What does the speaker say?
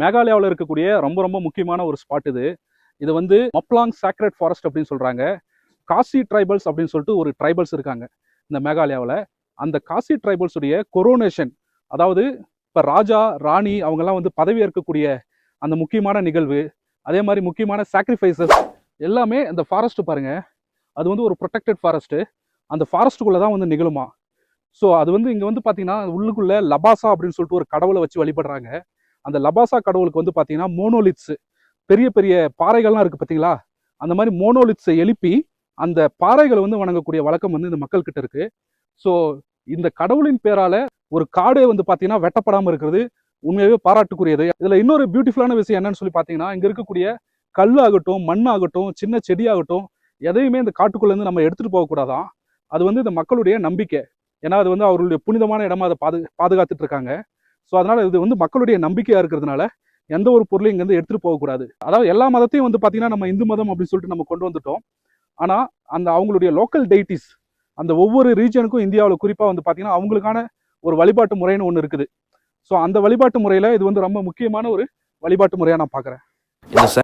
மேகாலயாவில் இருக்கக்கூடிய ரொம்ப ரொம்ப முக்கியமான ஒரு ஸ்பாட் இது. இது வந்து மப்லாங் சாக்ரெட் ஃபாரஸ்ட் அப்படின்னு சொல்கிறாங்க காசி ட்ரைபல்ஸ் அப்படின்னு சொல்லிட்டு ஒரு ட்ரைபல்ஸ் இருக்காங்க இந்த மேகாலயாவில். அந்த காசி ட்ரைபல்ஸுடைய கொரோனேஷன் அதாவது இப்போ ராஜா ராணி அவங்கெல்லாம் வந்து பதவி ஏற்கக்கூடிய அந்த முக்கியமான நிகழ்வு அதே மாதிரி முக்கியமான சாக்ரிஃபைசஸ் எல்லாமே அந்த ஃபாரஸ்ட் பாருங்கள் அது வந்து ஒரு ப்ரொடெக்டட் ஃபாரஸ்ட்டு அந்த ஃபாரஸ்ட்டுக்குள்ளே தான் வந்து நிகழுமா. ஸோ அது வந்து இங்கே வந்து பார்த்தீங்கன்னா உள்ளுக்குள்ளே லபாசா அப்படின்னு சொல்லிட்டு ஒரு கடவுளை வச்சு வழிபடுறாங்க. அந்த லபாசா கடவுளுக்கு வந்து பார்த்தீங்கன்னா மோனோலிட்ஸு பெரிய பெரிய பாறைகள்லாம் இருக்குது பார்த்தீங்களா அந்த மாதிரி மோனோலித்ஸை எழுப்பி அந்த பாறைகளை வந்து வணங்கக்கூடிய வழக்கம் வந்து இந்த மக்கள்கிட்ட இருக்கு. ஸோ இந்த கடவுளின் பேரால ஒரு காடே வந்து பார்த்தீங்கன்னா வெட்டப்படாமல் இருக்கிறது உண்மையாகவே பாராட்டுக்குரியது. இதில் இன்னொரு பியூட்டிஃபுல்லான விஷயம் என்னன்னு சொல்லி பார்த்தீங்கன்னா இங்கே இருக்கக்கூடிய கல் ஆகட்டும் மண் ஆகட்டும் சின்ன செடி ஆகட்டும் எதையுமே இந்த காட்டுக்குள்ளேருந்து நம்ம எடுத்துகிட்டு போகக்கூடாதான் அது வந்து இந்த மக்களுடைய நம்பிக்கை. ஏன்னா அது வந்து அவர்களுடைய புனிதமான இடமா அதை பாது பாதுகாத்துட்டு இருக்காங்க. ஸோ அதனால் இது வந்து மக்களுடைய நம்பிக்கையாக இருக்கிறதுனால எந்த ஒரு பொருளையும் இங்கேருந்து எடுத்துகிட்டு போகக்கூடாது அதாவது எல்லா மதத்தையும் வந்து பார்த்தீங்கன்னா நம்ம இந்து மதம் அப்படின்னு சொல்லிட்டு நம்ம கொண்டு வந்துட்டோம். ஆனால் அந்த அவங்களுடைய லோக்கல் டெய்டிஸ் அந்த ஒவ்வொரு ரீஜனுக்கும் இந்தியாவில் குறிப்பாக வந்து பார்த்தீங்கன்னா அவங்களுக்கான ஒரு வழிபாட்டு முறைன்னு ஒன்று இருக்குது. ஸோ அந்த வழிபாட்டு முறையில் இது வந்து ரொம்ப முக்கியமான ஒரு வழிபாட்டு முறையாக நான் பார்க்குறேன்